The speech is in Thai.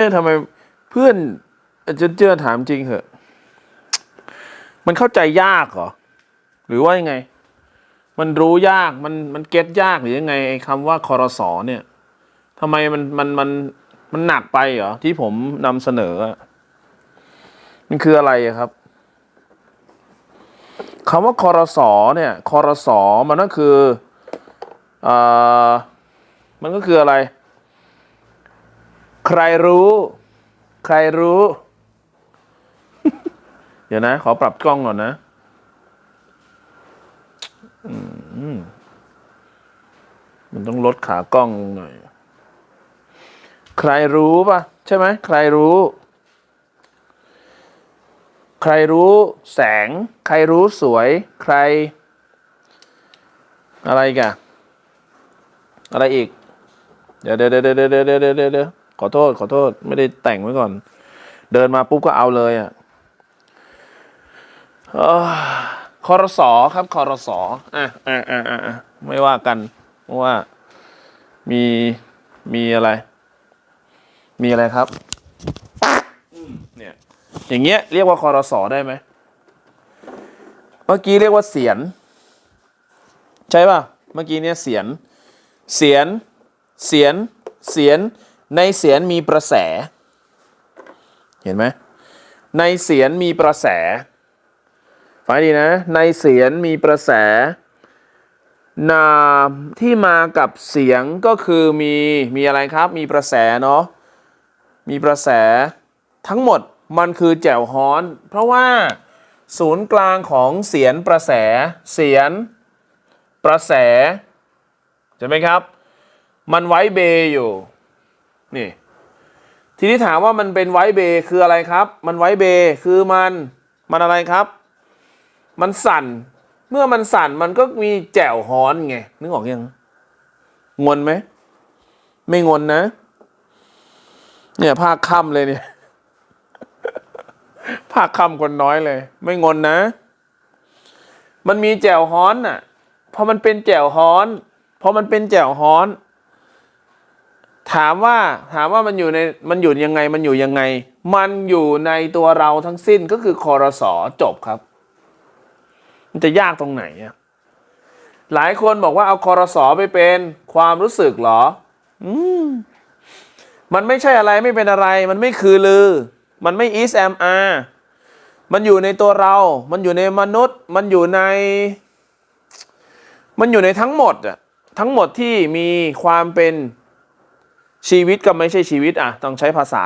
อ๊ะทำไมเพื่อนเจนเจอถามจริงเหอะ มันเข้าใจยากเหรอ หรือว่ายังไง มันรู้ยากมันมันเก็ตยากหรือยังไงไอ้คำว่าคอรสอเนี่ยทำไมมันมันมันมันหนักไปเหรอ ที่ผมนำเสนอ มันคืออะไระครับคำว่าคอรสอเนี่ยคอรสอมันก็คืออ่อมันก็คืออะไร ใครรู้ ใครรู้ เดี๋ยวนะ ขอปรับกล้องก่อนนะมันต้องลดขากล้องหน่อย ใครรู้ปะใช่ไหม ใครรู้ ใครรู้แสง ใครรู้สวย ใคร อะไรกันอะไรอีก เดี๋ยวเดี๋ยวเดี๋ยวเดี๋ยวเดี๋ยวเดี๋ยว ขอโทษ ขอโทษ ไม่ได้แต่งไว้ก่อน เดินมาปุ๊บก็เอาเลยอะเอ่อคอรสอครับคอรสออะอะอะอะไม่ว่ากันว่ามีมีอะไร มีอะไรครับเนี่ยอย่างเงี้ยเรียกว่าคอรสอได้ไหมเมื่อกี้เรียกว่าเสียน ใช่ป่ะเมื่อกี้เนี่ยเสียน เสียน เสียน เสียน ในเสียนมีประแส เห็นไหมในเสียนมีประแสฟังดีนะ ในเสียนมีประแส นามที่มากับเสียงก็คือมีมีอะไรครับ มีประแสเนาะมีประแสทั้งหมดมันคือแจ่วฮ้อน เพราะว่าศูนย์กลางของเสียนประแสเสียนประแสใช่ไหมครับ มันไว้เบอยู่ นี่ ทีนี้ถามว่ามันเป็นไวเบคืออะไรครับ มันไวเบคือมันมันอะไรครับ มันสั่น เมื่อมันสั่นมันก็มีแจ่วฮอนไงนึกออกยังงนไหมไม่งนนะ เนี่ยภาคค่ำเลยเนี่ยภาคค่ำคนน้อยเลย ไม่งนนะ มันมีแจ่วฮ้อนน่ะพอมันเป็นแจ่วฮ้อนพอมันเป็นแจ่วฮ้อน ถามว่าถามว่ามันอยู่ในมันอยู่ยังไงมันอยู่ยังไง มันอยู่ในตัวเราทั้งสิ้นก็คือคอรสอจบครับ มันจะยากตรงไหนอะหลายคนบอกว่าเอาคอรสอไปเป็นความรู้สึกเหรอ อืมมันไม่ใช่อะไรไม่เป็นอะไร มันไม่คือลือ มันไม่ is am are มันอยู่ในตัวเรา มันอยู่ในมนุษย์ มันอยู่ใน มันอยู่ในทั้งหมดอะทั้งหมดที่มีความเป็น ชีวิตก็ไม่ใช่ชีวิตอะต้องใช้ภาษา